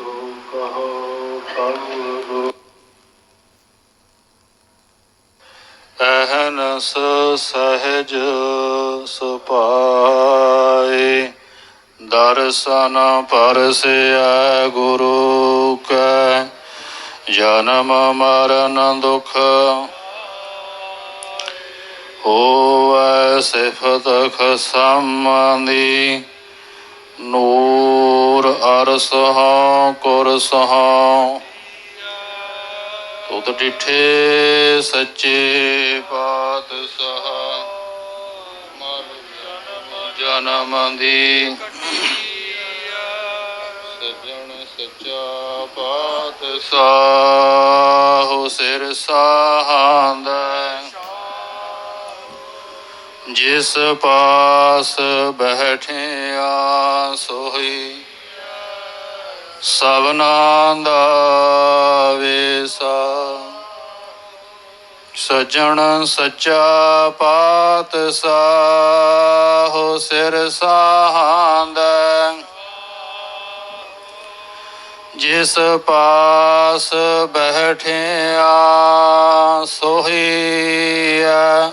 ਸੋ ਕਹੋ ਕਲ ਗੁਰੂ ਅਹਨਸ ਸਹਿਜ ਸੁਪਾਏ ਦਰਸ਼ਨ ਪਰਸਿਆ ਗੁਰੂ ਕੈ, ਜਨਮ ਮਰਨ ਦੁਖ ਹੋਵੈ ਸਿਫਤ ਖਸਮੰਦੀ ਨੂਰ ਅਰਸ ਹਾਂ, ਕੁਰਸ ਹਾਂ। ਤੁਧ ਡਿਠੇ ਸੱਚੇ ਪਾਤਸ਼ਾਹ ਮਰ ਜਨਮ ਜਨਮ ਦੀ। ਸਜਣ ਸੱਚਾ ਪਾਤਸ਼ਾਹ ਸਿਰ ਸਾਹ ਜਿਸ ਪਾਸ ਬੈਠਿਆ ਸੋਹੀ, ਸਭਨਾ ਦਾ ਵੇਸਾ। ਸਜਣ ਸੱਚਾ ਪਾਤਸ਼ਾਹ ਸਿਰ ਸਾਹਾਂਦਾ ਜਿਸ ਪਾਸ ਬੈਠਿਆ ਸੋਹੀਆ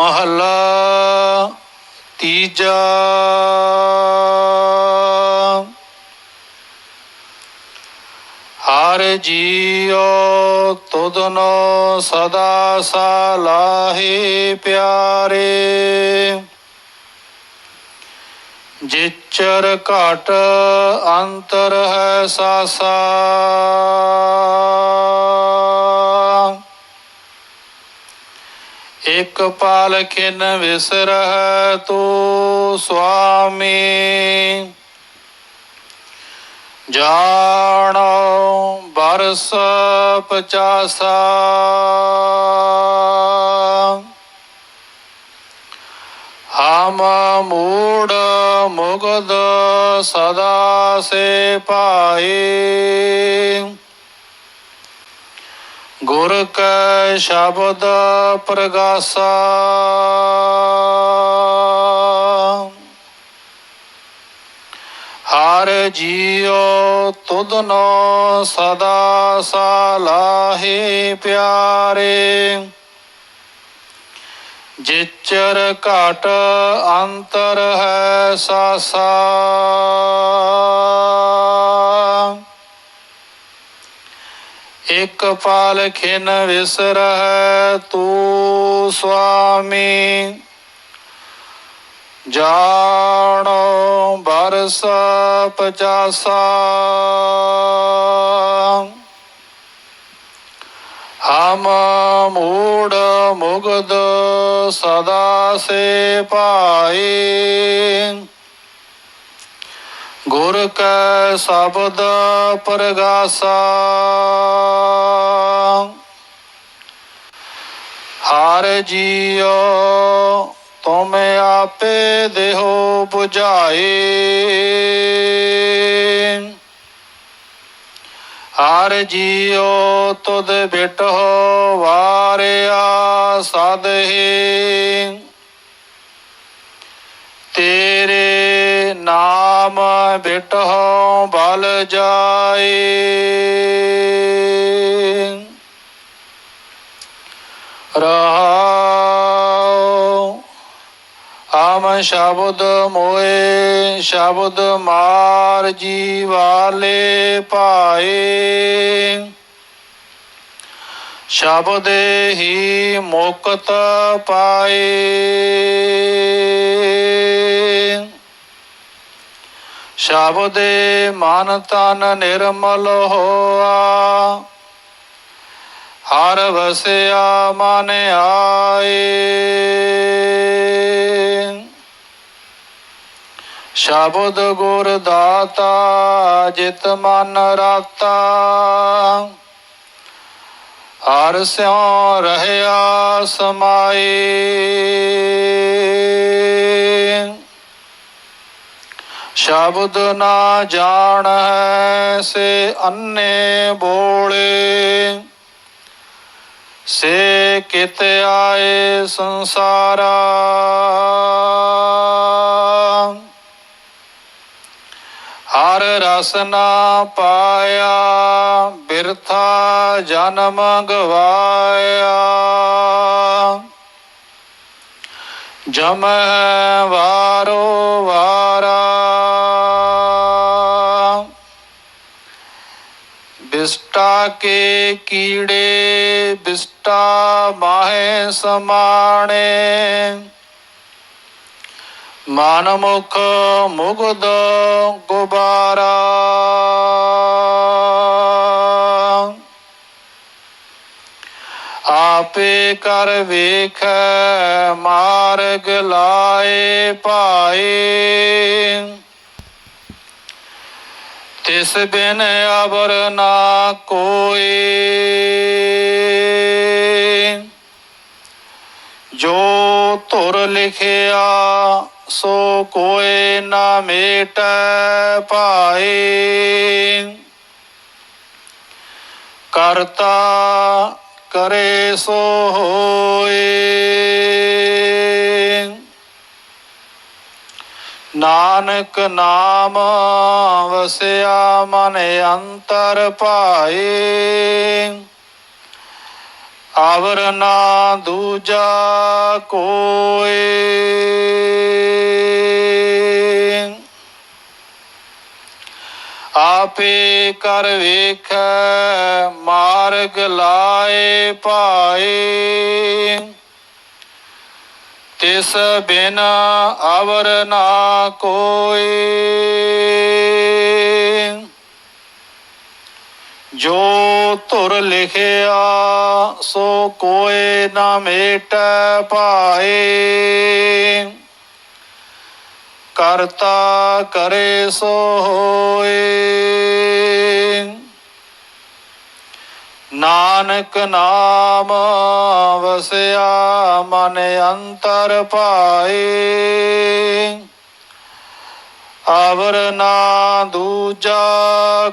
ਮਹੱਲਾ ਤੀਜਾ। ਹਰ ਜੀਉ ਤੁਧਨੋ ਸਦਾ ਸਲਾਹੀ ਪਿਆਰੇ। ਜਿਚਰ ਘਟ ਅੰਤਰ ਹੈ ਸਾਸਾ। ਇਕ ਪਾਲ ਖਿਨ ਵਿਸਰਹ ਤੂੰ, ਸੁਆਮੀ। ਜਾਣੋ ਬਰਸ ਪਚਾਸਾ। ਹਮ ਮੂੜ ਮੁਗਦ ਸਦਾ ਸੇ ਪਾਏ ਗੁਰ ਕੈ ਸ਼ਬਦ ਪ੍ਰਗਾਸਾ। ਹਰ ਜੀਉ ਤੁਧਨੋ ਸਦਾ ਸਲਾਹੇ ਪਿਆਰੇ। ਜਿਚਰ ਘਟ ਅੰਤਰ ਹੈ ਸਾਸਾ। ਇਕ ਪਾਲ ਖਿਨ ਵਿਸਰਹ, ਤੂੰ ਸੁਆਮੀ। ਜਾਣੋ ਬਰਸ ਪਚਾਸਾ। ਹਮ ਮੂੜ ਮੁਗਦ ਸਦਾ ਸੇ ਪਾਏ ਗੁਰ ਕੈ ਸ਼ਬਦ ਪ੍ਰਗਾਸਾ। ਹਰ ਜੀਉ ਤੁਮ ਆਪੇ ਦੇਹੋ 부ਝਾਏ ਹਰ ਜੀਉ ਤੁਧ ਬਿਟੋ ਵਾਰਿਆ ਸਦਹੀ ਤੇਰੇ ਨਾਮ ਬਿਟੋ ਬਲ ਜਾਏ। ਰਹਾਉ, ਆਮ ਸ਼ਬਦ ਮੋਏ, ਸ਼ਬਦ ਮਾਰ ਜੀ ਵਾਲੇ ਪਾਏ ਸ਼ਬਦ ਹੀ ਮੁਕਤ ਪਾਏ। ਸ਼ਬਦ ਮਨ ਤਨ ਨਿਰਮਲ ਹੋਆ। ਹਰ ਵਸਿਆ ਮਨ ਆਏ। ਸ਼ਬਦ ਗੁਰ ਦਾਤਾ ਜਿਤ ਮਨ ਰਾਤਾ। ਹਰ ਸਿਉ ਰਹਿਆ ਸਮਾਏ। ਸ਼ਬਦ ਨਾ ਜਾਣ ਹੈ ਸੇ ਅੰਨੇ ਬੋਲੇ। ਸੇ ਕਿਤ ਆਏ ਸੰਸਾਰਾ। ਹਰ ਰਸ ਨਾ ਪਾਇਆ, ਬਿਰਥਾ ਜਨਮ ਗਵਾਇਆ। ਜਮ ਵਾਰੋ ਬਿਸਟਾ ਕੇ ਕੀੜੇ ਬਿਸਟਾ ਮਾਹੇ ਸਮਾਣੇ ਮਨ ਮੁਖ ਮੁਗਦ ਗੁਬਾਰਾ ਆਪੇ ਕਰ ਵੇਖ ਮਾਰਗ ਲਾਏ ਪਾਏ ਤਿਸ ਬਿਨ ਅਬਰ ਨਾ ਕੋਈ ਜੋ ਧੁਰ ਲਿਖਿਆ, ਸੋ ਕੋਏ ਨਾ ਮੇਟੈ ਭਾਏ। ਕਰਤਾ ਕਰੇ ਸੋ ਹੋਏ। ਨਾਨਕ ਨਾਮ ਵਸਿਆ ਮਨ ਅੰਤਰ ਭਾਏ ਆਵਰ ਨਾ ਦੂਜਾ ਕੋਏ ਆਪੇ ਕਰ ਵੇਖ ਮਾਰਗ ਲਾਏ ਪਾਏ ਤਿਸ ਬਿਨ ਅਵਰ ਨਾ ਕੋਈ। ਜੋ ਤੁਰ ਲਿਖਿਆ, ਸੋ ਕੋਏ ਨਾ ਮੇਟ ਪਾਏ ਕਰਤਾ ਕਰੇ ਸੋ ਹੋਏ। ਨਾਨਕ ਨਾਮ ਵਸਿਆ ਮਨ ਅੰਤਰ ਪਾਏ ਅਵਰ ਨਾ ਦੂਜਾ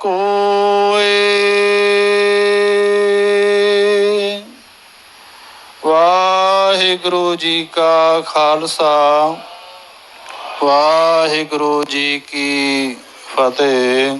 ਕੋਏ। ਵਾਹਿਗੁਰੂ ਜੀ ਕਾ ਖਾਲਸਾ, ਵਾਹਿਗੁਰੂ ਜੀ ਕੀ ਫਤਿਹ।